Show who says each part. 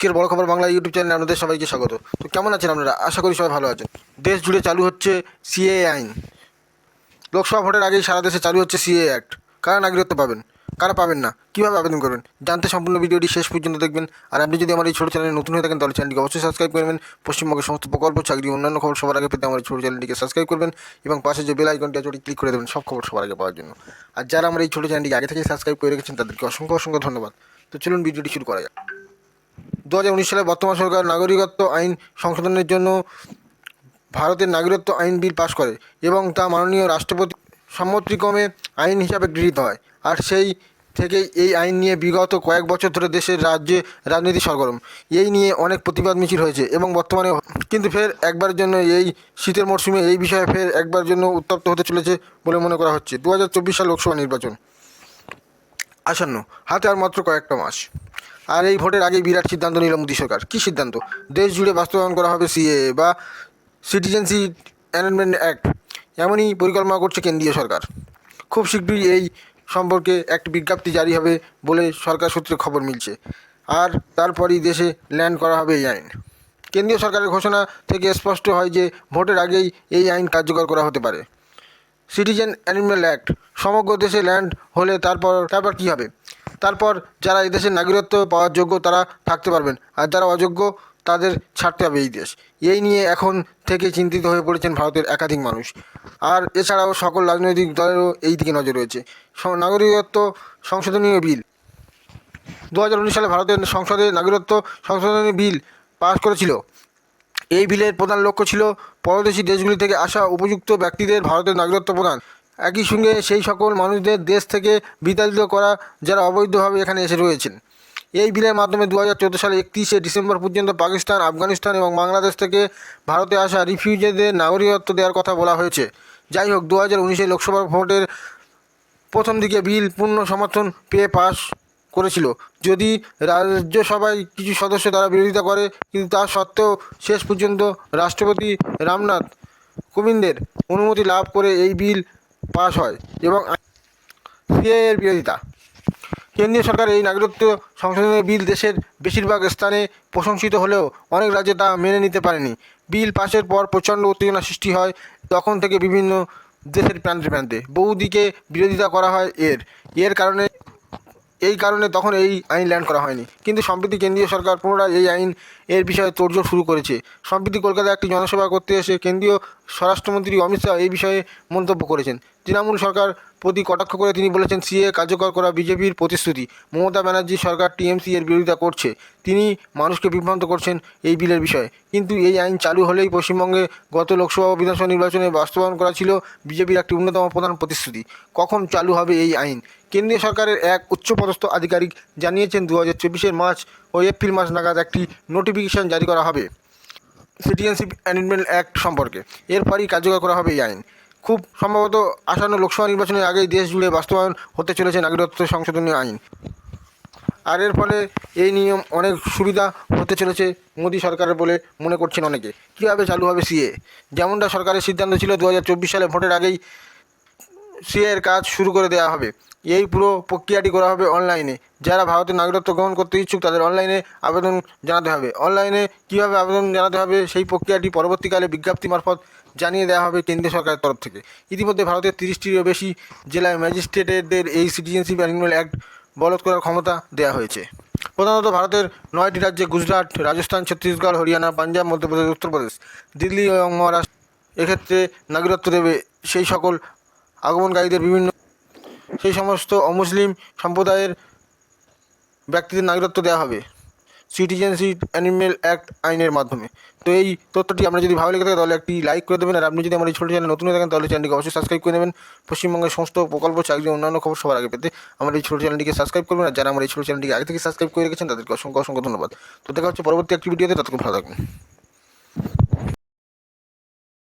Speaker 1: আজকের বড় খবর বাংলা ইউটিউব চ্যানেলে আপনাদের সবাইকে স্বাগত। তো কেমন আছেন আপনারা? আশা করি সবাই ভালো আছেন। দেশ জুড়ে চালু হচ্ছে সিএ আইন। লোকসভা ভোটের আগেই সারা দেশে চালু হচ্ছে সিএ অ্যাক্ট। কারা নাগরিকত্ব পাবেন? কারা পাবেন না? কীভাবে আবেদন করবেন? জানতে সম্পূর্ণ ভিডিওটি শেষ পর্যন্ত দেখবেন। আর আপনি যদি আমার এই ছোটো চ্যানেলে নতুন হয়ে থাকেন, তাহলে চ্যানেলটিকে অবশ্যই সাবস্ক্রাইব করবেন পশ্চিমবঙ্গের সমস্ত প্রকল্প, চাকরি, অন্যান্য খবর সবার আগে পেতে আমার ছোটো চ্যানেলটিকে সাবস্ক্রাইব করবেন এবং পাশে যে বেল আইকনটি আছে, ওটি ক্লিক করে দেবেন। সব খবর সবার আগে পাওয়ার জন্য। আর যারা আমার এই ছোটো চ্যানেলটিকে আগে থেকে সাবস্ক্রাইব করে রেখেছেন, তাদেরকে অসংখ্য অসংখ্য ধন্যবাদ। তো চলুন ভিডিওটি শুরু করা যাক। দু হাজার উনিশ সালে বর্তমান সরকার নাগরিকত্ব আইন সংশোধনের জন্য ভারতের নাগরিকত্ব আইন বিল পাশ করে এবং তা মাননীয় রাষ্ট্রপতি সম্মতিক্রমে আইন হিসাবে গৃহীত হয়। আর সেই থেকেই এই আইন নিয়ে বিগত কয়েক বছর ধরে দেশের রাজ্যে রাজনীতি সরগরম। এই নিয়ে অনেক প্রতিবাদ মিছিল হয়েছে এবং বর্তমানে কিন্তু ফের একবারের জন্য এই শীতের মরশুমে এই বিষয়ে ফের একবার জন্য উত্তপ্ত হতে চলেছে বলে মনে করা হচ্ছে। দু হাজার চব্বিশ সাল লোকসভা নির্বাচন। আসন্ন। হাতে আর মাত্র কয়েকটা মাস। আর এই ভোটের আগেই বিরাট সিদ্ধান্ত নিল মোদী সরকার। কী সিদ্ধান্ত? দেশ জুড়ে বাস্তবায়ন করা হবে সিএ বা সিটিজেনশিপ অ্যামেন্ডমেন্ট অ্যাক্ট। এমনই পরিকল্পনা করছে কেন্দ্রীয় সরকার। খুব শীঘ্রই এই সম্পর্কে একটি বিজ্ঞপ্তি জারি হবে বলে সরকার সূত্রে খবর মিলছে। আর তারপরই দেশে ল্যান্ড করা হবে এই আইন। কেন্দ্রীয় সরকারের ঘোষণা থেকে স্পষ্ট হয় যে ভোটের আগেই এই আইন কার্যকর করা হতে পারে। Citizen animal act. সমগ্র দেশে ল্যান্ড হলে তারপর তারপর কী হবে? তারপর যারা এই দেশের নাগরিকত্ব পাওয়ার যোগ্য তারা থাকতে পারবেন। আর যারা অযোগ্য, তাদের ছাড়তে হবে এই দেশ। এই নিয়ে এখন থেকে চিন্তিত হয়ে পড়েছেন ভারতের একাধিক মানুষ। আর এছাড়াও সকল রাজনৈতিক দলেরও এই দিকে নজর রয়েছে। নাগরিকত্ব সংশোধনীয় বিল। দু হাজার উনিশ সালে ভারতের সংসদে নাগরিকত্ব সংশোধনী বিল পাস করেছিল। এই বিলের প্রধান লক্ষ্য ছিল পরদেশী দেশগুলি থেকে আসা উপযুক্ত ব্যক্তিদের ভারতের নাগরিকত্ব প্রদান। একই সঙ্গে সেই সকল মানুষদের দেশ থেকে বিতাড়িত করা যারা অবৈধভাবে এখানে এসে রয়েছেন। এই বিলের মাধ্যমে দু হাজার চোদ্দ সালে একত্রিশে ডিসেম্বর পর্যন্ত পাকিস্তান, আফগানিস্তান এবং বাংলাদেশ থেকে ভারতে আসা রিফিউজিদের নাগরিকত্ব দেওয়ার কথা বলা হয়েছে। যাই হোক দু হাজার উনিশে লোকসভা ভোটের প্রথম দিকে বিল পূর্ণ সমর্থন পেয়ে পাশ করেছিল। যদি রাজ্যসভায় কিছু সদস্য তারা বিরোধিতা করে, কিন্তু তা সত্ত্বেও শেষ পর্যন্ত রাষ্ট্রপতি রামনাথ কোবিন্দের অনুমতি লাভ করে এই বিল পাশ হয় এবং সিএ এর বিরোধিতা। কেন্দ্রীয় সরকার এই নাগরিকত্ব সংশোধনের বিল দেশের বেশিরভাগ স্থানে প্রশংসিত হলেও অনেক রাজ্যে তা মেনে নিতে পারেনি। বিল পাশের পর প্রচণ্ড উত্তেজনা সৃষ্টি হয় তখন থেকে বিভিন্ন দেশের প্রান্তে প্রান্তে। বহুদিকে বিরোধিতা করা হয় এর। এর কারণে, এই কারণে তখন এই আইন ল্যান্ড করা হয়নি। কিন্তু সম্প্রতি কেন্দ্রীয় সরকার পুনরায় এই আইন এর বিষয়ে তোড়জোড় শুরু করেছে। সম্প্রতি কলকাতায় একটি জনসভা করতে এসে কেন্দ্রীয় স্বরাষ্ট্রমন্ত্রী অমিত শাহ এই বিষয়ে মন্তব্য করেছেন। তৃণমূল সরকার প্রতি কটাক্ষ করে তিনি বলেছেন, সিএ কার্যকর করা বিজেপির প্রতিশ্রুতি। মমতা ব্যানার্জি সরকার টিএমসি এর বিরোধিতা করছে। তিনি মানুষকে বিভ্রান্ত করছেন এই বিলের বিষয়ে। কিন্তু এই আইন চালু হলেই পশ্চিমবঙ্গে গত লোকসভা ও বিধানসভা নির্বাচনে বাস্তবায়ন করা ছিল বিজেপির একটি অন্যতম প্রধান প্রতিশ্রুতি। কখন চালু হবে এই আইন? কেন্দ্রীয় সরকারের এক উচ্চপদস্থ আধিকারিক জানিয়েছেন দু হাজার চব্বিশের মার্চ ও এপ্রিল মাস নাগাদ একটি নোটিফিকেশন জারি করা হবে। সিটিজেনশিপ অ্যামেন্ডমেন্ট অ্যাক্ট সম্পর্কে। এরপরই কার্যকর করা হবে এই আইন। খুব সম্ভবত আসন্ন লোকসভা নির্বাচনের আগেই দেশ জুড়ে বাস্তবায়ন হতে চলেছে নাগরিকত্ব সংশোধনী আইন। আর এর ফলে এই নিয়ম অনেক সুবিধা হতে চলেছে মোদী সরকারের বলে মনে করছেন অনেকে। কীভাবে চালু হবে সিএ? যেমনটা সরকারের সিদ্ধান্ত ছিল, দু হাজার চব্বিশ সালে ভোটের আগেই সিএ এর কাজ শুরু করে দেওয়া হবে। এই পুরো প্রক্রিয়াটি করা হবে অনলাইনে। যারা ভারতের নাগরিকত্ব গ্রহণ করতে ইচ্ছুক, তাদের অনলাইনে আবেদন জানাতে হবে। অনলাইনে কীভাবে আবেদন জানাতে হবে, সেই প্রক্রিয়াটি পরবর্তীকালে বিজ্ঞপ্তি মারফত জানিয়ে দেওয়া হবে কেন্দ্রীয় সরকারের তরফ থেকে। ইতিমধ্যে ভারতের তিরিশটিরও বেশি জেলায় ম্যাজিস্ট্রেটেদের এই সিটিজেনশিপ অ্যানিমেল অ্যাক্ট বলৎ করার ক্ষমতা দেওয়া হয়েছে। প্রধানত ভারতের নয়টি রাজ্যে গুজরাট, রাজস্থান, ছত্তিশগড়, হরিয়ানা, পাঞ্জাব, মধ্যপ্রদেশ, উত্তরপ্রদেশ, দিল্লি এবং মহারাষ্ট্র। এক্ষেত্রে নাগরিকত্ব দেবে সেই সকল আগমনকারীদের বিভিন্ন সেই সমস্ত অমুসলিম সম্প্রদায়ের ব্যক্তিদের নাগরিকত্ব দেওয়া হবে। সিটিজেনশিপ অ্যানিমেল অ্যাক্ট আইনের মাধ্যমে। তো এই তথ্যটি আমরা যদি ভালো লেগে থাকে, তাহলে একটি লাইক করে দেবেন। আর আপনি যদি আমার এই ছোটো চ্যানেল নতুন হয়ে থাকেন, তাহলে চ্যানেলটিকে অবশ্যই সাবস্ক্রাইব করে নেবেন। পশ্চিমবঙ্গের সমস্ত প্রকল্প, চাকরি, অন্যান্য খবর সবার আগে পেতে আমার এই ছোটো চ্যানেলটিকে সাবস্ক্রাইব করবেন। আর যারা আমার এই ছোটো চ্যানেলটিকে আগে থেকে সাবস্ক্রাইব করে রেখেছেন, তাদেরকে অসংখ্য অসংখ্য ধন্যবাদ। তো দেখা হচ্ছে পরবর্তী একটি ভিডিওতে ততক্ষণ ভালো থাকবেন।